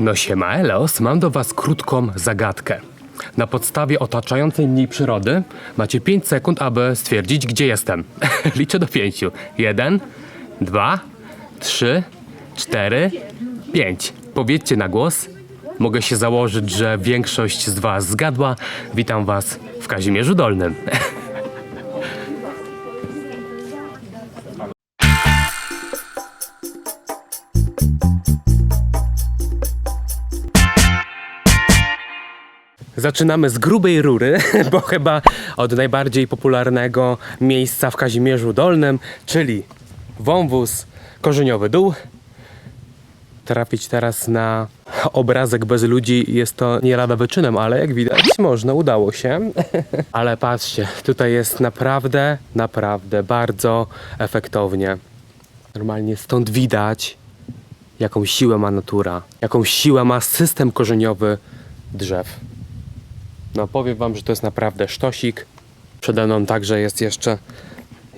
No siema Elos, mam do was krótką zagadkę. Na podstawie otaczającej mnie przyrody macie 5 sekund, aby stwierdzić, gdzie jestem. Liczę do 5. 1, 2, 3, 4, 5. Powiedzcie na głos. Mogę się założyć, że większość z was zgadła. Witam was w Kazimierzu Dolnym. Zaczynamy z grubej rury, bo chyba od najbardziej popularnego miejsca w Kazimierzu Dolnym, czyli wąwóz Korzeniowy Dół. Trafić teraz na obrazek bez ludzi jest to nie lada wyczynem, ale jak widać można, udało się. Ale patrzcie, tutaj jest naprawdę, naprawdę bardzo efektownie. Normalnie stąd widać, jaką siłę ma natura, jaką siłę ma system korzeniowy drzew. No powiem wam, że to jest naprawdę sztosik. Przede mną także jest jeszcze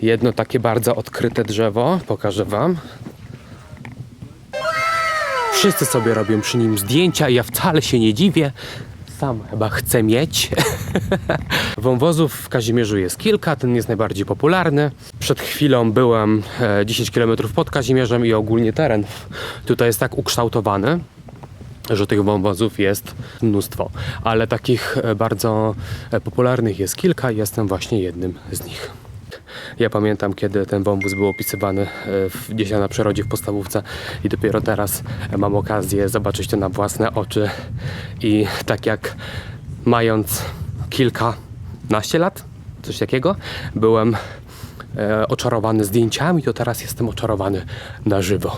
jedno takie bardzo odkryte drzewo. Pokażę wam. Wszyscy sobie robią przy nim zdjęcia i ja wcale się nie dziwię. Sam chyba chcę mieć. Wąwozów w Kazimierzu jest kilka, ten jest najbardziej popularny. Przed chwilą byłem e, 10 km pod Kazimierzem i ogólnie teren tutaj jest tak ukształtowany, że tych wąwozów jest mnóstwo, ale takich e, bardzo e, popularnych jest kilka i jestem właśnie jednym z nich. Ja pamiętam, kiedy ten wąwóz był opisywany e, gdzieś na przyrodzie w podstawówce i dopiero teraz mam okazję zobaczyć to na własne oczy i tak jak mając kilkanaście lat, coś takiego, byłem oczarowany zdjęciami, to teraz jestem oczarowany na żywo.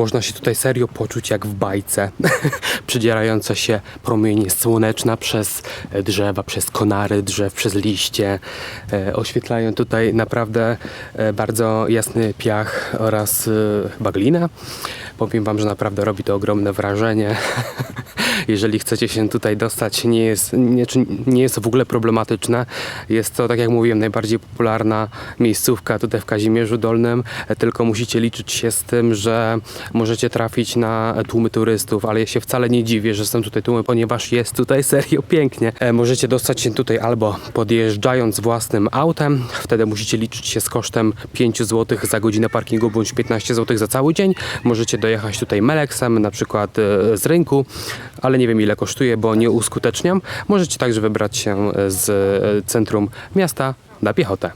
Można się tutaj serio poczuć jak w bajce. Przedzierające się promienie słoneczna przez e, drzewa, przez konary drzew, przez liście. E, oświetlają tutaj naprawdę e, bardzo jasny piach oraz e. Powiem Wam, że naprawdę robi to ogromne wrażenie. Jeżeli chcecie się tutaj dostać, nie jest, nie, nie jest to w ogóle problematyczne. Jest to, tak jak mówiłem, najbardziej popularna miejscówka tutaj w Kazimierzu Dolnym, tylko musicie liczyć się z tym, że możecie trafić na tłumy turystów, ale ja się wcale nie dziwię, że są tutaj tłumy, ponieważ jest tutaj serio pięknie. E, Możecie dostać się tutaj albo podjeżdżając własnym autem, wtedy musicie liczyć się z kosztem 5 zł za godzinę parkingu bądź 15 zł za cały dzień. Możecie dojechać tutaj Meleksem, na przykład e, z rynku, ale nie wiem ile kosztuje, bo nie uskuteczniam. Możecie także wybrać się z e, centrum miasta na piechotę.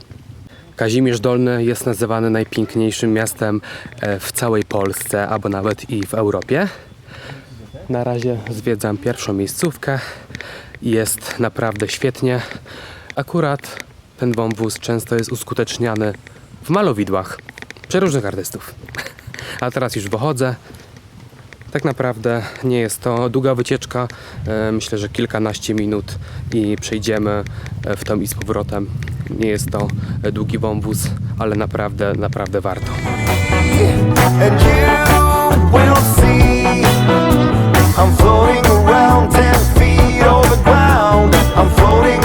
Kazimierz Dolny jest nazywany najpiękniejszym miastem e, w całej Polsce, albo nawet i w Europie. Na razie zwiedzam pierwszą miejscówkę. Jest naprawdę świetnie. Akurat ten wąwóz często jest uskuteczniany w malowidłach przeróżnych artystów. A teraz już wychodzę. Tak naprawdę nie jest to długa wycieczka. E, Myślę, że kilkanaście minut i przejdziemy e, w tą i z powrotem. Nie jest to e, długi wąwóz, ale naprawdę, naprawdę warto. I'm floating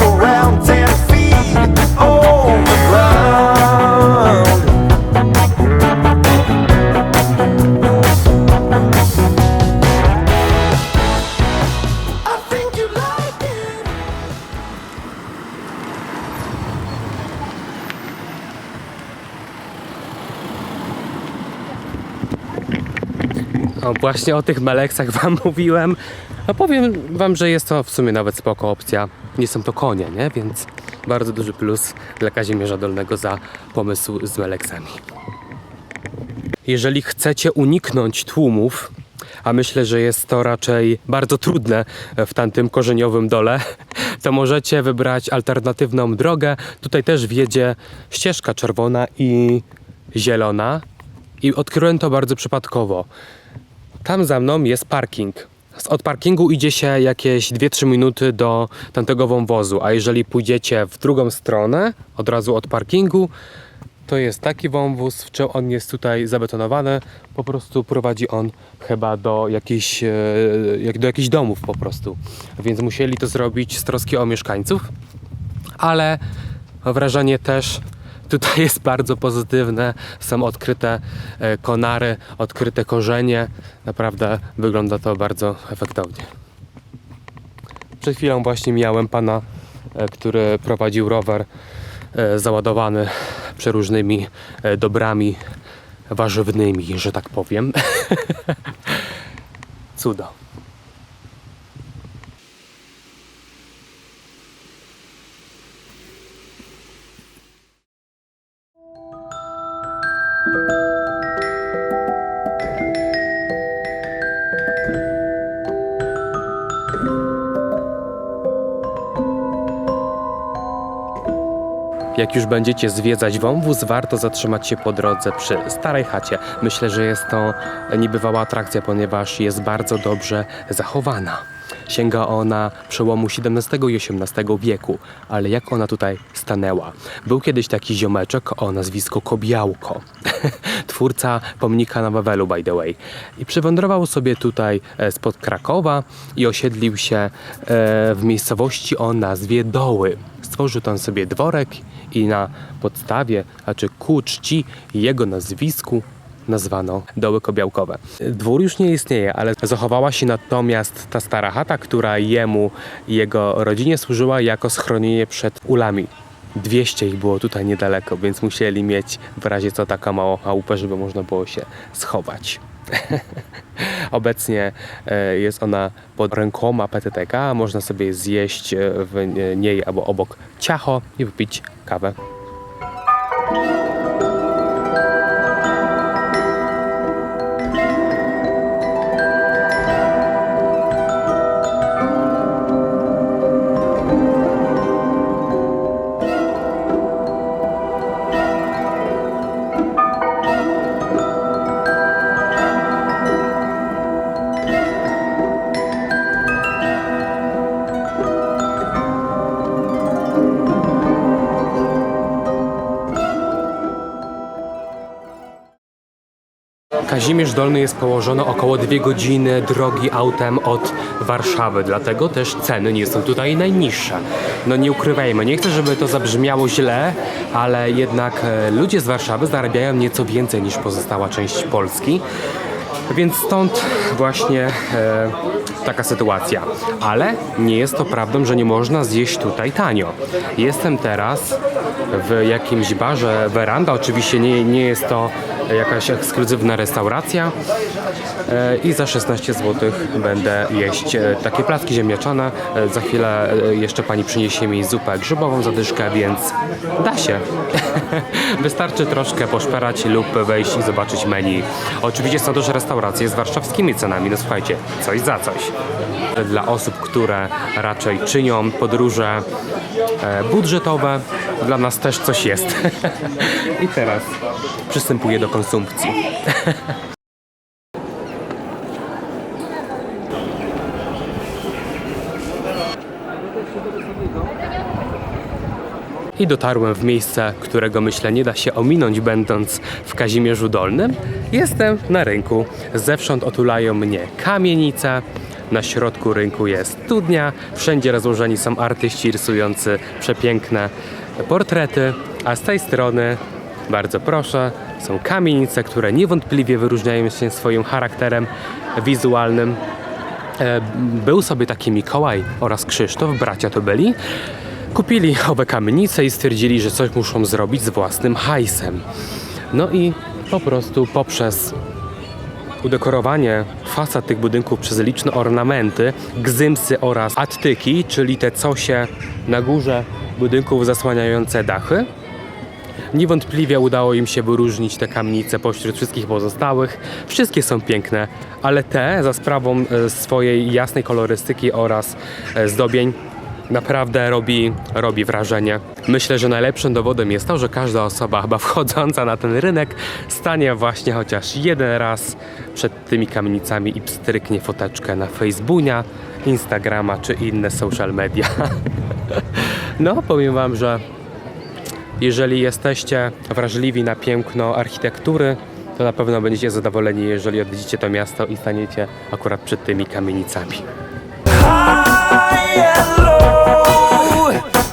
O, właśnie o tych meleksach wam mówiłem. No powiem wam, że jest to w sumie nawet spoko opcja. Nie są to konie, nie? Więc bardzo duży plus dla Kazimierza Dolnego za pomysł z meleksami. Jeżeli chcecie uniknąć tłumów, a myślę, że jest to raczej bardzo trudne w tamtym korzeniowym dole, to możecie wybrać alternatywną drogę. Tutaj też wiedzie ścieżka czerwona i zielona. I odkryłem to bardzo przypadkowo. Tam za mną jest parking. Od parkingu idzie się jakieś 2-3 minuty do tamtego wąwozu, a jeżeli pójdziecie w drugą stronę, od razu od parkingu, to jest taki wąwóz, w czym on jest tutaj zabetonowany, po prostu prowadzi on chyba do jakichś, e, do jakichś domów po prostu. Więc musieli to zrobić z troski o mieszkańców, ale wrażenie też tutaj jest bardzo pozytywne. Są odkryte e, konary, odkryte korzenie. Naprawdę wygląda to bardzo efektownie. Przed chwilą właśnie miałem pana, e, który prowadził rower e, załadowany przeróżnymi dobrami warzywnymi, że tak powiem. Cudo. Jak już będziecie zwiedzać wąwóz, warto zatrzymać się po drodze przy starej chacie. Myślę, że jest to niebywała atrakcja, ponieważ jest bardzo dobrze zachowana. Sięga ona przełomu XVII i XVIII wieku, ale jak ona tutaj stanęła? Był kiedyś taki ziomeczek o nazwisku Kobiałko, twórca pomnika na Wawelu, by the way. I przywędrował sobie tutaj e, spod Krakowa i osiedlił się e, w miejscowości o nazwie Doły. Stworzył tam sobie dworek i na podstawie, znaczy ku czci jego nazwisku nazwano Doły Kobiałkowe. Dwór już nie istnieje, ale zachowała się natomiast ta stara chata, która jemu i jego rodzinie służyła jako schronienie przed ulami. 200 ich było tutaj niedaleko, więc musieli mieć w razie co taką małą chałupę, żeby można było się schować. Obecnie e, jest ona pod rękoma PTTK, można sobie zjeść e, w niej albo obok ciacho i wypić kawę. Kazimierz Dolny jest położony około dwie godziny drogi autem od Warszawy, dlatego też ceny nie są tutaj najniższe. No nie ukrywajmy, nie chcę, żeby to zabrzmiało źle, ale jednak e, ludzie z Warszawy zarabiają nieco więcej niż pozostała część Polski. Więc stąd właśnie e, taka sytuacja. Ale nie jest to prawdą, że nie można zjeść tutaj tanio. Jestem teraz w jakimś barze Veranda. Oczywiście nie, nie jest to jakaś ekskluzywna restauracja. E, I za 16 zł będę jeść e, takie placki ziemniaczane. E, Za chwilę e, jeszcze pani przyniesie mi zupę grzybową zadyszkę, więc da się. Wystarczy troszkę poszperać lub wejść i zobaczyć menu. Oczywiście są też restauracje z warszawskimi cenami. No słuchajcie, coś za coś. Dla osób, które raczej czynią podróże e, budżetowe, dla nas też coś jest. I teraz przystępuję do konsumpcji. I dotarłem w miejsce, którego myślę nie da się ominąć, będąc w Kazimierzu Dolnym. Jestem na rynku. Zewsząd otulają mnie kamienice. Na środku rynku jest studnia. Wszędzie rozłożeni są artyści rysujący przepiękne portrety. A z tej strony, bardzo proszę, są kamienice, które niewątpliwie wyróżniają się swoim charakterem wizualnym. E, Był sobie taki Mikołaj oraz Krzysztof, bracia to byli. Kupili owe kamienice i stwierdzili, że coś muszą zrobić z własnym hajsem. No i po prostu poprzez udekorowanie fasad tych budynków przez liczne ornamenty, gzymsy oraz attyki, czyli te cosie na górze budynków zasłaniające dachy, Niewątpliwie udało im się wyróżnić te kamienice pośród wszystkich pozostałych. Wszystkie są piękne, ale te za sprawą e, swojej jasnej kolorystyki oraz e, zdobień Naprawdę robi, robi wrażenie. Myślę, że najlepszym dowodem jest to, że każda osoba chyba wchodząca na ten rynek stanie właśnie chociaż jeden raz przed tymi kamienicami i pstryknie foteczkę na Facebooka, Instagrama czy inne social media. No, powiem Wam, że jeżeli jesteście wrażliwi na piękno architektury, to na pewno będziecie zadowoleni, jeżeli odwiedzicie to miasto i staniecie akurat przed tymi kamienicami.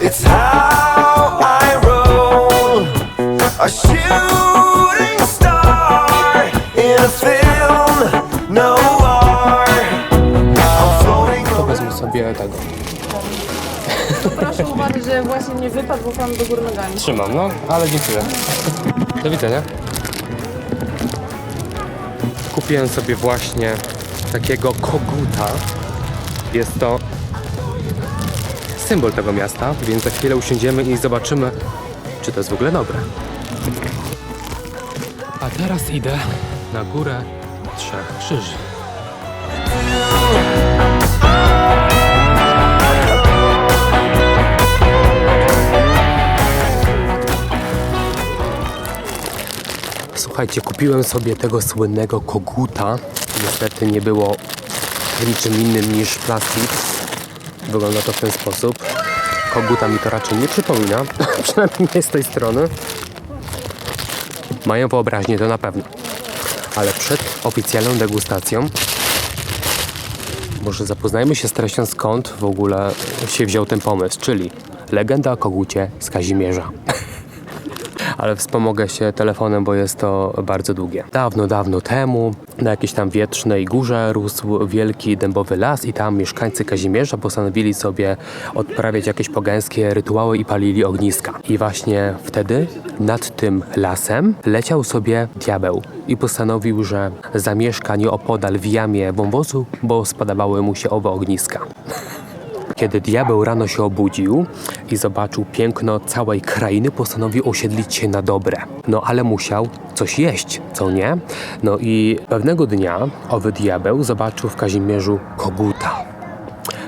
It's how I roll. A shooting star in a film noir. I'm floating. Wezmę sobie tego. Proszę uważać, że właśnie nie wypadł, bo pan do góry nogami. Trzymam, no, ale dziękuję. Do widzenia. Kupiłem sobie właśnie takiego koguta. Jest to symbol tego miasta, więc za chwilę usiądziemy i zobaczymy, czy to jest w ogóle dobre. A teraz idę na górę Trzech Krzyży. Słuchajcie, kupiłem sobie tego słynnego koguta. Niestety nie było niczym innym niż plastik. Wygląda to w ten sposób. Koguta mi to raczej nie przypomina, przynajmniej nie z tej strony. Mają wyobraźnię, to na pewno. Ale przed oficjalną degustacją może zapoznajmy się z treścią skąd w ogóle się wziął ten pomysł, czyli legenda o kogucie z Kazimierza ale wspomogę się telefonem, bo jest to bardzo długie. Dawno, dawno temu na jakiejś tam wietrznej górze rósł wielki dębowy las i tam mieszkańcy Kazimierza postanowili sobie odprawiać jakieś pogańskie rytuały i palili ogniska. I właśnie wtedy nad tym lasem leciał sobie diabeł i postanowił, że zamieszka nieopodal w jamie wąwozu, bo spadawały mu się owe ogniska. Kiedy diabeł rano się obudził i zobaczył piękno całej krainy, postanowił osiedlić się na dobre. No ale musiał coś jeść, co nie? No i pewnego dnia owy diabeł zobaczył w Kazimierzu koguta.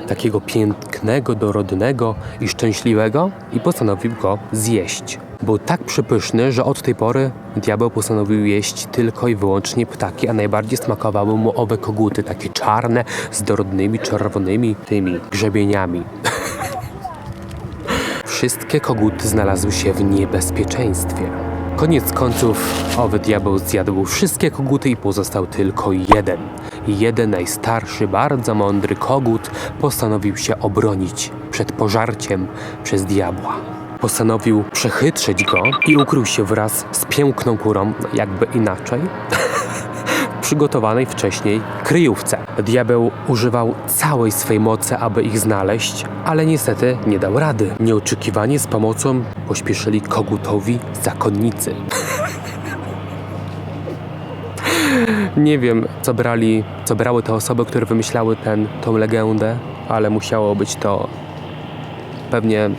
Takiego pięknego, dorodnego i szczęśliwego i postanowił go zjeść. Był tak przepyszny, że od tej pory diabeł postanowił jeść tylko i wyłącznie ptaki, a najbardziej smakowały mu owe koguty, takie czarne, z dorodnymi, czerwonymi tymi grzebieniami. Wszystkie koguty znalazły się w niebezpieczeństwie. Koniec końców owy diabeł zjadł wszystkie koguty i pozostał tylko jeden. Jeden najstarszy, bardzo mądry kogut postanowił się obronić przed pożarciem przez diabła. Postanowił przechytrzyć go i ukrył się wraz z piękną kurą, jakby inaczej, przygotowanej wcześniej kryjówce. Diabeł używał całej swej mocy, aby ich znaleźć, ale niestety nie dał rady. Nieoczekiwanie z pomocą pośpieszyli kogutowi zakonnicy. Nie wiem, co brali, co brały te osoby, które wymyślały ten, legendę, ale musiało być to pewnie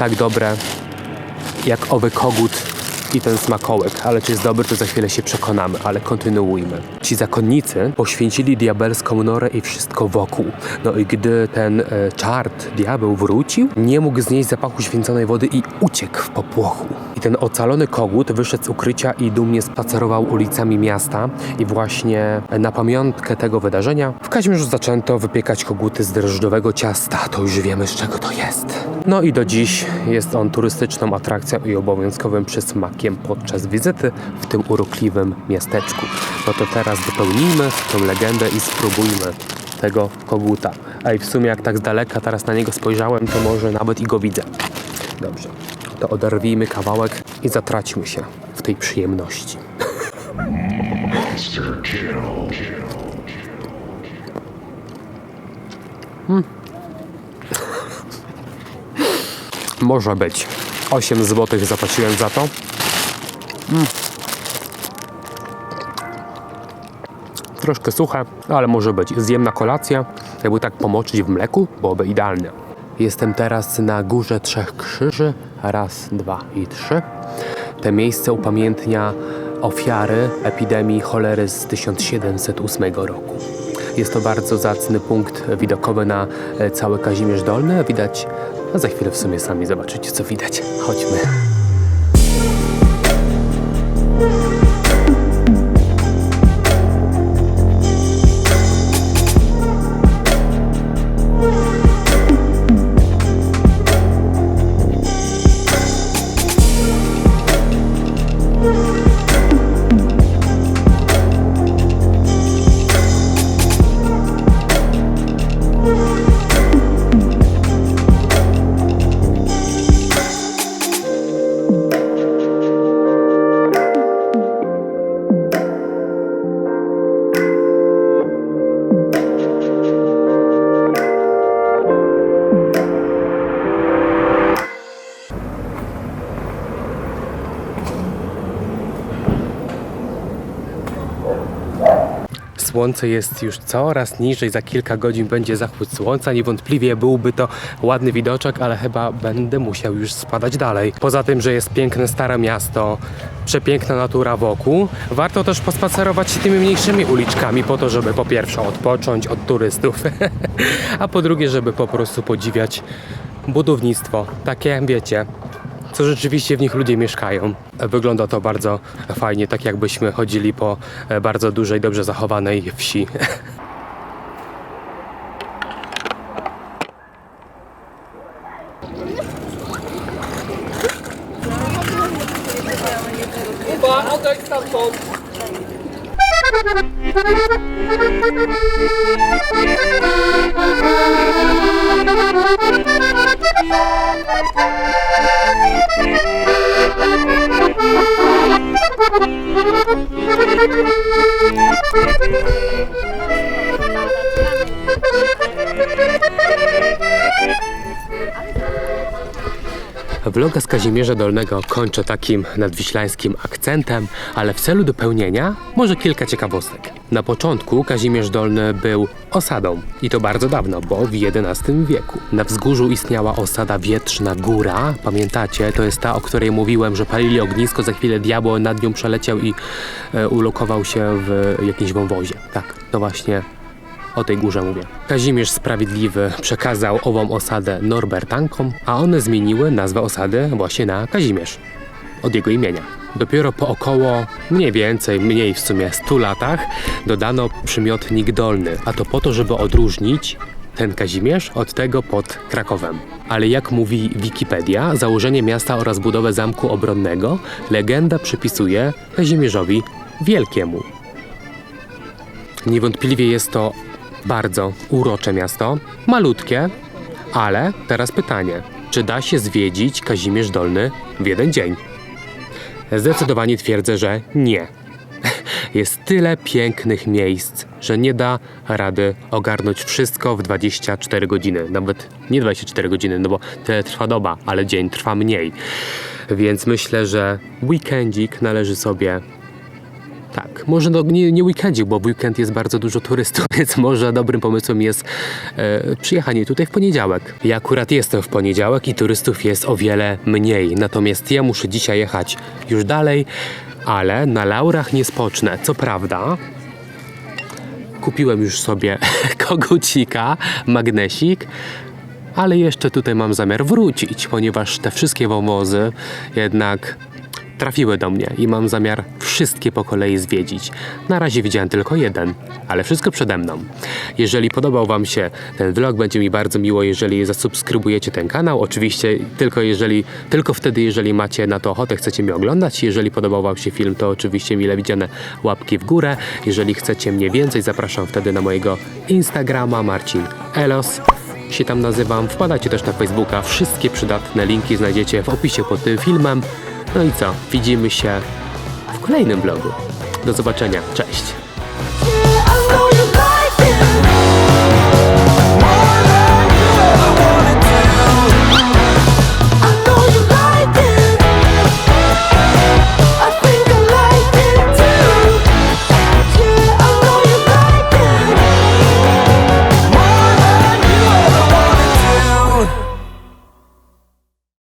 tak dobre, jak owy kogut i ten smakołek. Ale czy jest dobry, to za chwilę się przekonamy, ale kontynuujmy. Ci zakonnicy poświęcili diabelską norę i wszystko wokół. No i gdy ten e, czart, diabeł wrócił, nie mógł znieść zapachu święconej wody i uciekł w popłochu. I ten ocalony kogut wyszedł z ukrycia i dumnie spacerował ulicami miasta i właśnie na pamiątkę tego wydarzenia w Kazimierzu zaczęto wypiekać koguty z drożdżowego ciasta. To już wiemy z czego to jest. No i do dziś jest on turystyczną atrakcją i obowiązkowym przysmakiem podczas wizyty w tym urokliwym miasteczku. No to teraz dopełnijmy tą legendę i spróbujmy tego koguta. A i w sumie jak tak z daleka teraz na niego spojrzałem, to może nawet i go widzę. Dobrze, to oderwijmy kawałek i zatraćmy się w tej przyjemności. Może być. 8 zł zapłaciłem za to. Mm. Troszkę suche, ale może być. Zjem na kolację. Jakby tak pomoczyć w mleku, byłoby idealne. Jestem teraz na Górze Trzech Krzyży. Raz, dwa i trzy. Te miejsce upamiętnia ofiary epidemii cholery z 1708 roku. Jest to bardzo zacny punkt widokowy na e, cały Kazimierz Dolny. Widać, a za chwilę w sumie sami zobaczycie, co widać. Chodźmy. Słońce jest już coraz niżej, za kilka godzin będzie zachód słońca. Niewątpliwie byłby to ładny widoczek, ale chyba będę musiał już spadać dalej. Poza tym, że jest piękne stare miasto, przepiękna natura wokół, warto też pospacerować się tymi mniejszymi uliczkami po to, żeby po pierwsze odpocząć od turystów, a po drugie, żeby po prostu podziwiać budownictwo. Takie, wiecie, co rzeczywiście w nich ludzie mieszkają. Wygląda to bardzo fajnie, tak jakbyśmy chodzili po bardzo dużej, dobrze zachowanej wsi. Vloga z Kazimierza Dolnego kończę takim nadwiślańskim akcentem, ale w celu dopełnienia może kilka ciekawostek. Na początku Kazimierz Dolny był osadą i to bardzo dawno, bo w XI wieku. Na wzgórzu istniała osada Wietrzna Góra, pamiętacie? To jest ta, o której mówiłem, że palili ognisko, za chwilę diabeł nad nią przeleciał i e, ulokował się w jakimś wąwozie. Tak, to właśnie o tej górze mówię. Kazimierz Sprawiedliwy przekazał ową osadę Norbertankom, a one zmieniły nazwę osady właśnie na Kazimierz. Od jego imienia. Dopiero po około mniej więcej, mniej w sumie 100 latach dodano przymiotnik dolny, a to po to, żeby odróżnić ten Kazimierz od tego pod Krakowem. Ale jak mówi Wikipedia, założenie miasta oraz budowę zamku obronnego legenda przypisuje Kazimierzowi Wielkiemu. Niewątpliwie jest to bardzo urocze miasto, malutkie, ale teraz pytanie, czy da się zwiedzić Kazimierz Dolny w jeden dzień? Zdecydowanie twierdzę, że nie. Jest tyle pięknych miejsc, że nie da rady ogarnąć wszystko w 24 godziny. Nawet nie 24 godziny, no bo tyle trwa doba, ale dzień trwa mniej. Więc myślę, że weekendzik należy sobie tak, może no, nie, nie weekendzik, bo w weekend jest bardzo dużo turystów, więc może dobrym pomysłem jest e, przyjechanie tutaj w poniedziałek. Ja akurat jestem w poniedziałek i turystów jest o wiele mniej, natomiast ja muszę dzisiaj jechać już dalej, ale na laurach nie spocznę. Co prawda, kupiłem już sobie kogucika, magnesik, ale jeszcze tutaj mam zamiar wrócić, ponieważ te wszystkie wąwozy jednak trafiły do mnie i mam zamiar wszystkie po kolei zwiedzić. Na razie widziałem tylko jeden, ale wszystko przede mną. Jeżeli podobał Wam się ten vlog, będzie mi bardzo miło, jeżeli zasubskrybujecie ten kanał. Oczywiście tylko jeżeli, tylko wtedy, jeżeli macie na to ochotę, chcecie mnie oglądać. Jeżeli podobał Wam się film, to oczywiście mile widziane łapki w górę. Jeżeli chcecie mnie więcej, zapraszam wtedy na mojego Instagrama Marcin Elos się tam nazywam. Wpadajcie też na Facebooka. Wszystkie przydatne linki znajdziecie w opisie pod tym filmem. No i co? Widzimy się w kolejnym vlogu. Do zobaczenia. Cześć.